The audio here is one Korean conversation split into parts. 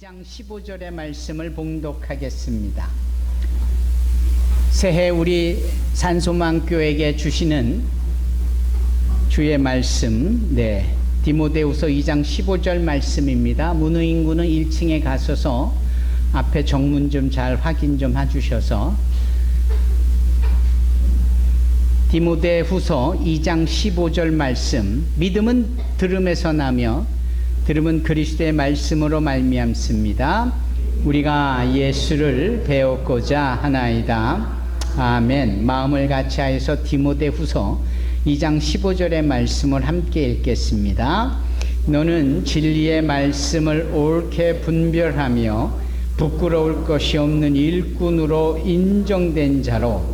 2장 15절의 말씀을 봉독하겠습니다. 새해 우리 산소망교에게 주시는 주의 말씀, 네, 디모데후서 2장 15절 말씀입니다. 문의인구는 1층에 가셔서 앞에 정문 좀 잘 확인 좀 해주셔서 디모데후서 2장 15절 말씀, 믿음은 들음에서 나며 들음은 그리스도의 말씀으로 말미암습니다. 우리가 예수를 배웠고자 하나이다. 아멘. 마음을 같이 하여서 디모데후서 2장 15절의 말씀을 함께 읽겠습니다. 너는 진리의 말씀을 옳게 분별하며 부끄러울 것이 없는 일꾼으로 인정된 자로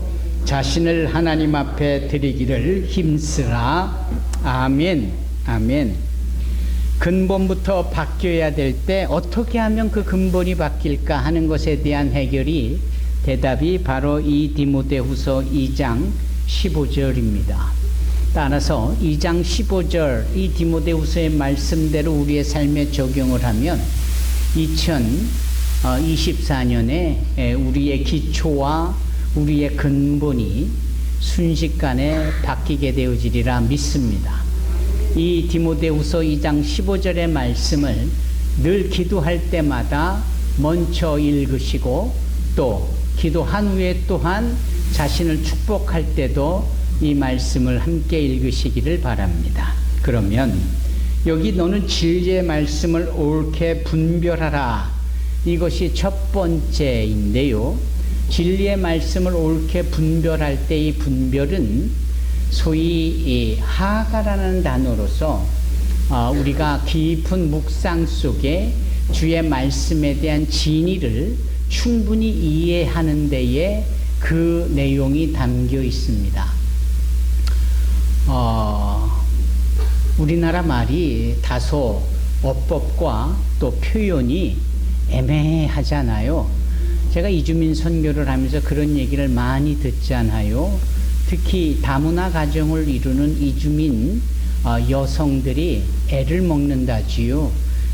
자신을 하나님 앞에 드리기를 힘쓰라. 아멘. 아멘. 근본부터 바뀌어야 될 때 어떻게 하면 그 근본이 바뀔까 하는 것에 대한 해결이 대답이 바로 이 디모데후서 2장 15절입니다. 따라서 2장 15절 이 디모데후서의 말씀대로 우리의 삶에 적용을 하면 2024년에 우리의 기초와 우리의 근본이 순식간에 바뀌게 되어지리라 믿습니다. 이 디모데후서 2장 15절의 말씀을 늘 기도할 때마다 먼저 읽으시고 또 기도한 후에 또한 자신을 축복할 때도 이 말씀을 함께 읽으시기를 바랍니다. 그러면 여기 너는 진리의 말씀을 옳게 분별하라. 이것이 첫 번째인데요. 진리의 말씀을 옳게 분별할 때 이 분별은 소위 하가라는 단어로서 어, 우리가 깊은 묵상 속에 주의 말씀에 대한 진리를 충분히 이해하는 데에 그 내용이 담겨 있습니다. 어, 우리나라 말이 다소 어법과 또 표현이 애매하잖아요. 제가 이주민 선교를 하면서 그런 얘기를 많이 듣잖아요. 특히 다문화 가정을 이루는 이주민 어, 여성들이 애를 먹는다지요.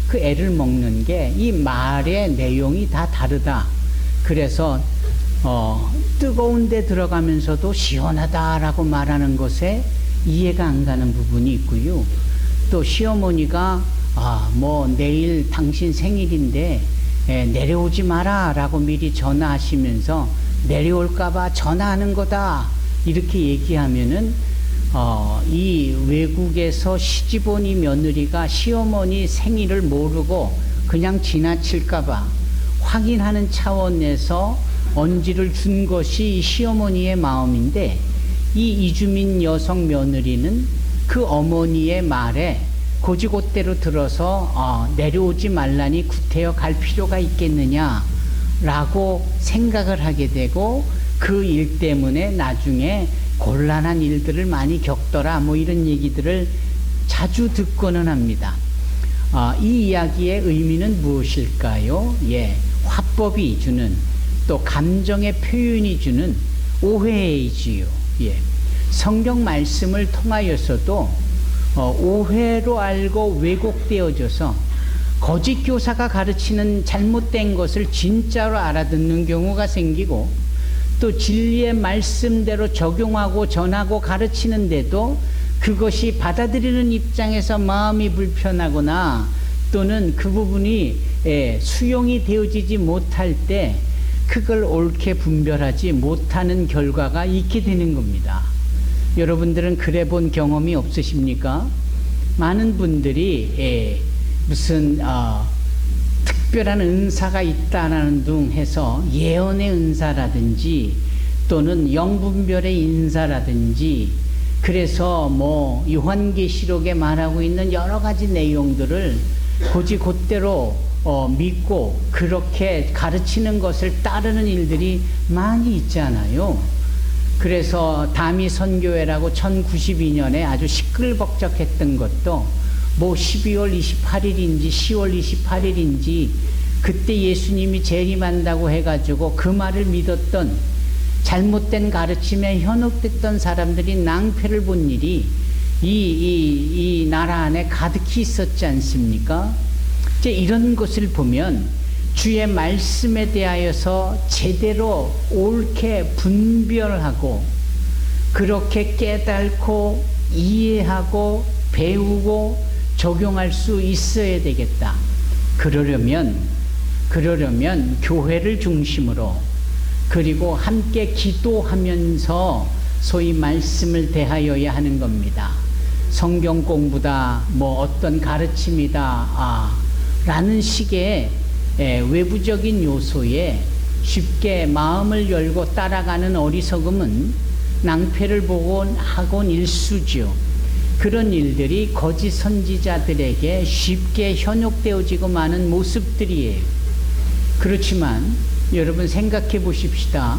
그 애를 먹는 게 이 말의 내용이 다 다르다. 그래서 어, 뜨거운 데 들어가면서도 시원하다라고 말하는 것에 이해가 안 가는 부분이 있고요. 또 시어머니가 아, 뭐 내일 당신 생일인데 에, 내려오지 마라라고 미리 전화하시면서 내려올까봐 전화하는 거다. 이렇게 얘기하면은 어, 이 외국에서 시집온 이 며느리가 시어머니 생일을 모르고 그냥 지나칠까봐 확인하는 차원에서 언지를 준 것이 시어머니의 마음인데 이 이주민 여성 며느리는 그 어머니의 말에 고지곳대로 들어서 어, 내려오지 말라니 구태여 갈 필요가 있겠느냐라고 생각을 하게 되고 그 일 때문에 나중에 곤란한 일들을 많이 겪더라 뭐 이런 얘기들을 자주 듣고는 합니다. 어, 이 이야기의 의미는 무엇일까요? 예, 화법이 주는 또 감정의 표현이 주는 오해이지요. 예, 성경 말씀을 통하여서도 어, 오해로 알고 왜곡되어져서 거짓 교사가 가르치는 잘못된 것을 진짜로 알아듣는 경우가 생기고 또 진리의 말씀대로 적용하고 전하고 가르치는데도 그것이 받아들이는 입장에서 마음이 불편하거나 또는 그 부분이 예, 수용이 되어지지 못할 때 그걸 옳게 분별하지 못하는 결과가 있게 되는 겁니다. 여러분들은 그래 본 경험이 없으십니까? 많은 분들이 예, 무슨 어, 특별한 은사가 있다라는 둥 해서 예언의 은사라든지 또는 영분별의 인사라든지 그래서 뭐 요한계시록에 말하고 있는 여러 가지 내용들을 고지 곧대로 어, 믿고 그렇게 가르치는 것을 따르는 일들이 많이 있잖아요. 그래서 다미 선교회라고 1092년에 아주 시끌벅적했던 것도 뭐 12월 28일인지 10월 28일인지 그때 예수님이 재림한다고 해가지고 그 말을 믿었던 잘못된 가르침에 현혹됐던 사람들이 낭패를 본 일이 이, 이, 이 나라 안에 가득히 있었지 않습니까? 이제 이런 것을 보면 주의 말씀에 대하여서 제대로 옳게 분별하고 그렇게 깨닫고 이해하고 배우고 적용할 수 있어야 되겠다. 그러려면 그러려면 교회를 중심으로 그리고 함께 기도하면서 소위 말씀을 대하여야 하는 겁니다. 성경 공부다, 뭐 어떤 가르침이다, 아, 라는 식의 에, 외부적인 요소에 쉽게 마음을 열고 따라가는 어리석음은 낭패를 보곤 하곤 일수죠. 그런 일들이 거짓 선지자들에게 쉽게 현혹되어지고 마는 모습들이에요. 그렇지만 여러분 생각해 보십시다.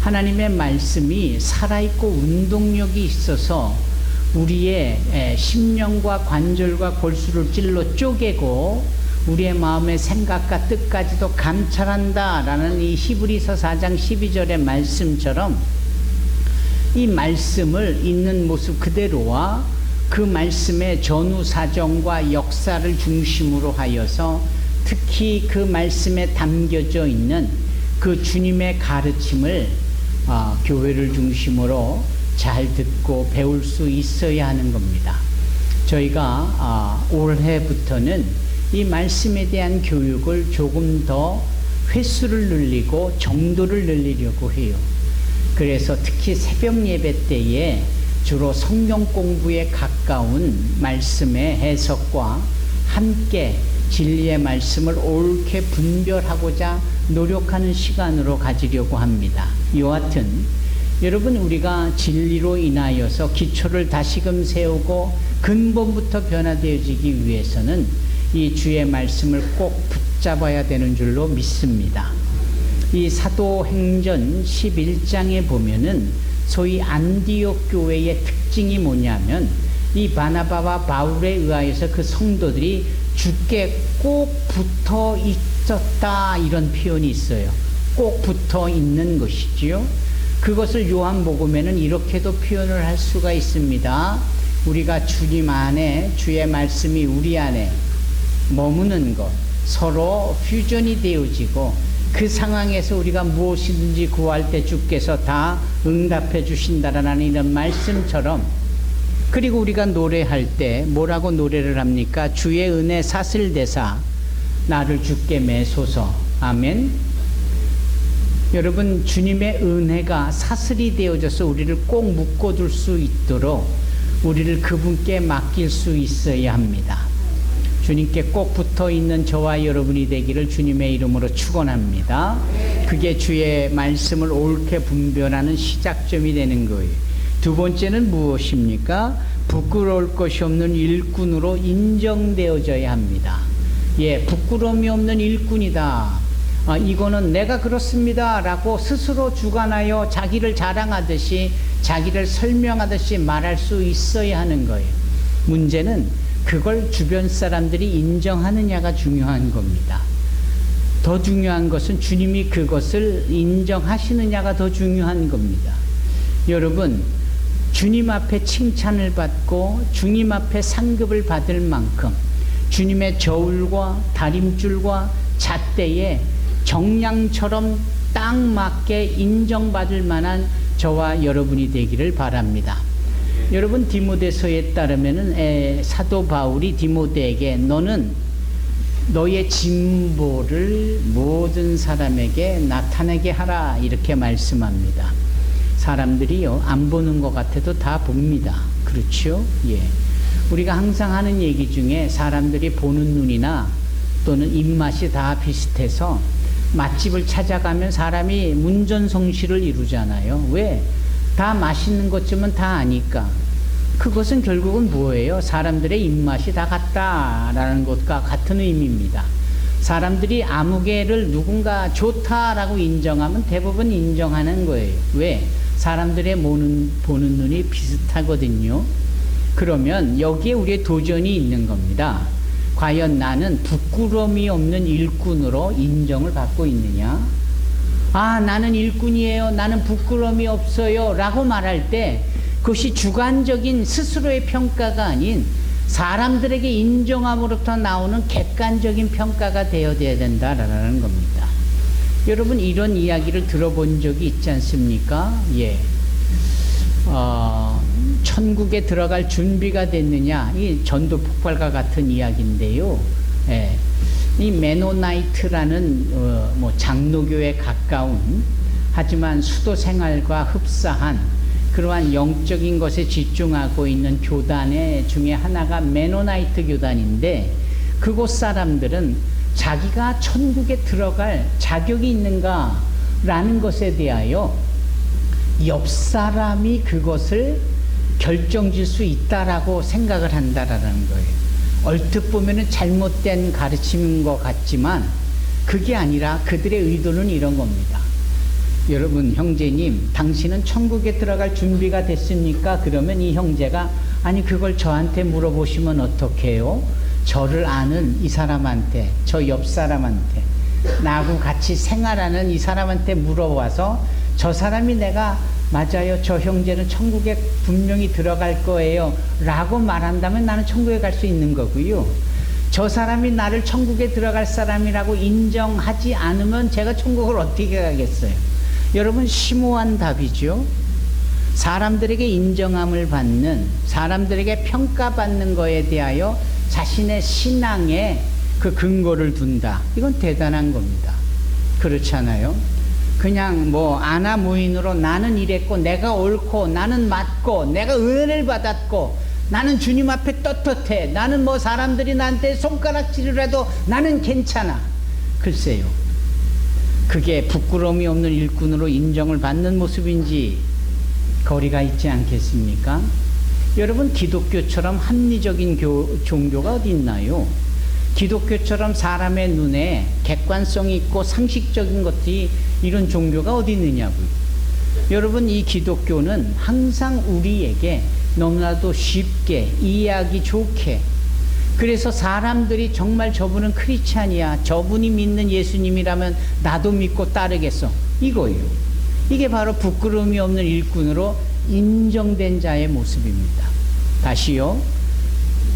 하나님의 말씀이 살아있고 운동력이 있어서 우리의 에, 심령과 관절과 골수를 찔러 쪼개고 우리의 마음의 생각과 뜻까지도 감찰한다라는 이 히브리서 4장 12절의 말씀처럼 이 말씀을 있는 모습 그대로와 그 말씀의 전후 사정과 역사를 중심으로 하여서 특히 그 말씀에 담겨져 있는 그 주님의 가르침을 어, 교회를 중심으로 잘 듣고 배울 수 있어야 하는 겁니다. 저희가 어, 올해부터는 이 말씀에 대한 교육을 조금 더 횟수를 늘리고 정도를 늘리려고 해요. 그래서 특히 새벽 예배 때에 주로 성경 공부에 가까운 말씀의 해석과 함께 진리의 말씀을 옳게 분별하고자 노력하는 시간으로 가지려고 합니다. 여하튼 여러분 우리가 진리로 인하여서 기초를 다시금 세우고 근본부터 변화되어지기 위해서는 이 주의 말씀을 꼭 붙잡아야 되는 줄로 믿습니다. 이 사도행전 11장에 보면은 소위 안디옥 교회의 특징이 뭐냐면 이 바나바와 바울에 의하여서 그 성도들이 주께 꼭 붙어 있었다 이런 표현이 있어요. 꼭 붙어 있는 것이지요. 그것을 요한복음에는 이렇게도 표현을 할 수가 있습니다. 우리가 주님 안에 주의 말씀이 우리 안에 머무는 것, 서로 퓨전이 되어지고 그 상황에서 우리가 무엇이든지 구할 때 주께서 다 응답해 주신다라는 이런 말씀처럼 그리고 우리가 노래할 때 뭐라고 노래를 합니까? 주의 은혜 사슬대사 나를 주께 매소서 아멘 여러분 주님의 은혜가 사슬이 되어져서 우리를 꼭 묶어둘 수 있도록 우리를 그분께 맡길 수 있어야 합니다. 주님께 꼭 붙어 있는 저와 여러분이 되기를 주님의 이름으로 축원합니다. 그게 주의 말씀을 옳게 분별하는 시작점이 되는 거예요. 두 번째는 무엇입니까? 부끄러울 것이 없는 일꾼으로 인정되어져야 합니다. 예, 부끄러움이 없는 일꾼이다. 아, 이거는 내가 그렇습니다. 라고 스스로 주관하여 자기를 자랑하듯이 자기를 설명하듯이 말할 수 있어야 하는 거예요. 문제는 그걸 주변 사람들이 인정하느냐가 중요한 겁니다. 더 중요한 것은 주님이 그것을 인정하시느냐가 더 중요한 겁니다. 여러분, 주님 앞에 칭찬을 받고 주님 앞에 상급을 받을 만큼 주님의 저울과 다림줄과 잣대에 정량처럼 딱 맞게 인정받을 만한 저와 여러분이 되기를 바랍니다. 여러분 디모데서에 따르면은 에, 사도 바울이 디모데에게 너는 너의 진보를 모든 사람에게 나타내게 하라 이렇게 말씀합니다. 사람들이요 안 보는 것 같아도 다 봅니다. 그렇죠? 예. 우리가 항상 하는 얘기 중에 사람들이 보는 눈이나 또는 입맛이 다 비슷해서 맛집을 찾아가면 사람이 문전성시를 이루잖아요. 왜? 다 맛있는 것쯤은 다 아니까. 그것은 결국은 뭐예요? 사람들의 입맛이 다 같다라는 것과 같은 의미입니다. 사람들이 아무개를 누군가 좋다라고 인정하면 대부분 인정하는 거예요. 왜? 사람들의 보는, 보는 눈이 비슷하거든요. 그러면 여기에 우리의 도전이 있는 겁니다. 과연 나는 부끄러움이 없는 일꾼으로 인정을 받고 있느냐? 아, 나는 일꾼이에요. 나는 부끄러움이 없어요. 라고 말할 때 그것이 주관적인 스스로의 평가가 아닌 사람들에게 인정함으로부터 나오는 객관적인 평가가 되어야 된다라는 겁니다. 여러분 이런 이야기를 들어본 적이 있지 않습니까? 예. 어, 천국에 들어갈 준비가 됐느냐? 이 전도 폭발과 같은 이야기인데요. 예. 이 메노나이트라는 어, 뭐 장로교에 가까운 하지만 수도 생활과 흡사한 그러한 영적인 것에 집중하고 있는 교단의 중에 하나가 메노나이트 교단인데 그곳 사람들은 자기가 천국에 들어갈 자격이 있는가라는 것에 대하여 옆 사람이 그것을 결정질 수 있다라고 생각을 한다라는 거예요. 얼핏 보면은 잘못된 가르침인 것 같지만 그게 아니라 그들의 의도는 이런 겁니다. 여러분 형제님 당신은 천국에 들어갈 준비가 됐습니까? 그러면 이 형제가 아니 그걸 저한테 물어보시면 어떡해요? 저를 아는 이 사람한테 저 옆 사람한테 나하고 같이 생활하는 이 사람한테 물어봐서 저 사람이 내가 맞아요 저 형제는 천국에 분명히 들어갈 거예요 라고 말한다면 나는 천국에 갈 수 있는 거고요 저 사람이 나를 천국에 들어갈 사람이라고 인정하지 않으면 제가 천국을 어떻게 가겠어요 여러분 심오한 답이죠. 사람들에게 인정함을 받는, 사람들에게 평가받는 거에 대하여 자신의 신앙에 그 근거를 둔다. 이건 대단한 겁니다. 그렇잖아요. 그냥 뭐 아나무인으로 나는 이랬고 내가 옳고 나는 맞고 내가 은혜를 받았고 나는 주님 앞에 떳떳해 나는 뭐 사람들이 나한테 손가락질을 해도 나는 괜찮아 글쎄요 그게 부끄러움이 없는 일꾼으로 인정을 받는 모습인지 거리가 있지 않겠습니까? 여러분 기독교처럼 합리적인 교, 종교가 어디 있나요? 기독교처럼 사람의 눈에 객관성이 있고 상식적인 것들이 이런 종교가 어디 있느냐고요. 여러분 이 기독교는 항상 우리에게 너무나도 쉽게 이해하기 좋게 그래서 사람들이 정말 저분은 크리스찬이야. 저분이 믿는 예수님이라면 나도 믿고 따르겠어. 이거예요. 이게 바로 부끄러움이 없는 일꾼으로 인정된 자의 모습입니다. 다시요.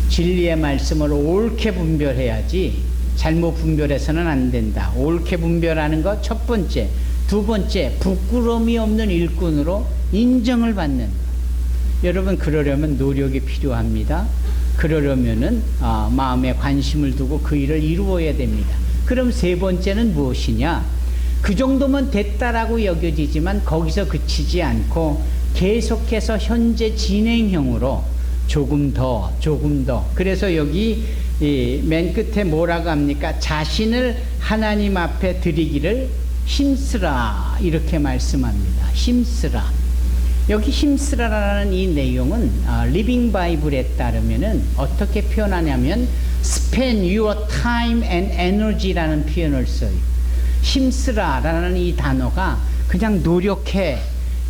진리의 말씀을 옳게 분별해야지 잘못 분별해서는 안 된다. 옳게 분별하는 것 첫 번째. 두 번째, 부끄러움이 없는 일꾼으로 인정을 받는 것. 여러분, 그러려면 노력이 필요합니다. 그러려면은 어, 마음에 관심을 두고 그 일을 이루어야 됩니다. 그럼 세 번째는 무엇이냐? 그 정도면 됐다라고 여겨지지만 거기서 그치지 않고 계속해서 현재 진행형으로 조금 더, 조금 더. 그래서 여기 맨 끝에 뭐라고 합니까? 자신을 하나님 앞에 드리기를 힘쓰라. 이렇게 말씀합니다. 힘쓰라. 여기 힘쓰라라는 이 내용은 어, 리빙 바이블에 따르면은 어떻게 표현하냐면 spend your time and energy라는 표현을 써요. 힘쓰라라는 이 단어가 그냥 노력해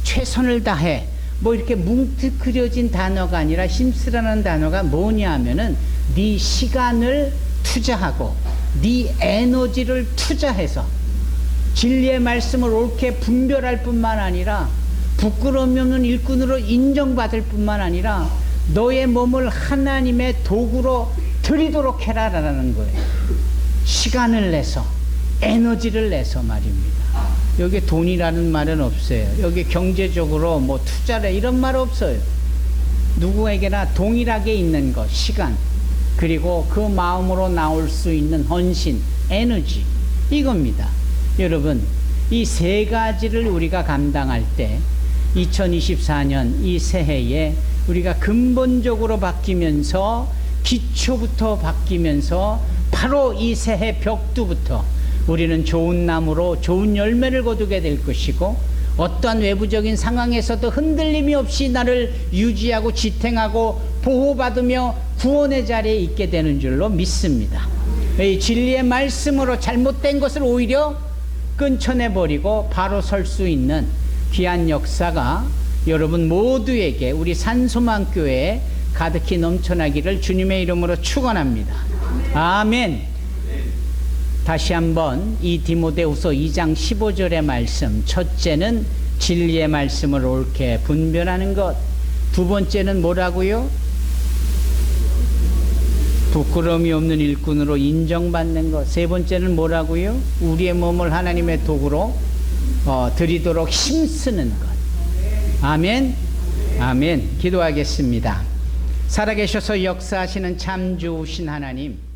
최선을 다해 뭐 이렇게 뭉툭그려진 단어가 아니라 힘쓰라는 단어가 뭐냐 하면은 네 시간을 투자하고 네 에너지를 투자해서 진리의 말씀을 옳게 분별할 뿐만 아니라 부끄러움이 없는 일꾼으로 인정받을 뿐만 아니라 너의 몸을 하나님의 도구로 드리도록 해라라는 거예요. 시간을 내서 에너지를 내서 말입니다. 여기 돈이라는 말은 없어요. 여기 경제적으로 뭐 투자래 이런 말 없어요. 누구에게나 동일하게 있는 것, 시간, 그리고 그 마음으로 나올 수 있는 헌신, 에너지, 이겁니다. 여러분, 이 세 가지를 우리가 감당할 때 2024년 이 새해에 우리가 근본적으로 바뀌면서 기초부터 바뀌면서 바로 이 새해 벽두부터 우리는 좋은 나무로 좋은 열매를 거두게 될 것이고 어떠한 외부적인 상황에서도 흔들림이 없이 나를 유지하고 지탱하고 보호받으며 구원의 자리에 있게 되는 줄로 믿습니다. 이 진리의 말씀으로 잘못된 것을 오히려 끊쳐내버리고 바로 설 수 있는 귀한 역사가 여러분 모두에게 우리 산소만 교회에 가득히 넘쳐나기를 주님의 이름으로 축원합니다. 아멘. 다시 한번 이 디모데후서 2장 15절의 말씀. 첫째는 진리의 말씀을 옳게 분별하는 것. 두 번째는 뭐라고요? 부끄러움이 없는 일꾼으로 인정받는 것. 세 번째는 뭐라고요? 우리의 몸을 하나님의 도구로 어, 드리도록 힘쓰는 것. 아멘. 아멘. 기도하겠습니다. 살아계셔서 역사하시는 참 좋으신 하나님.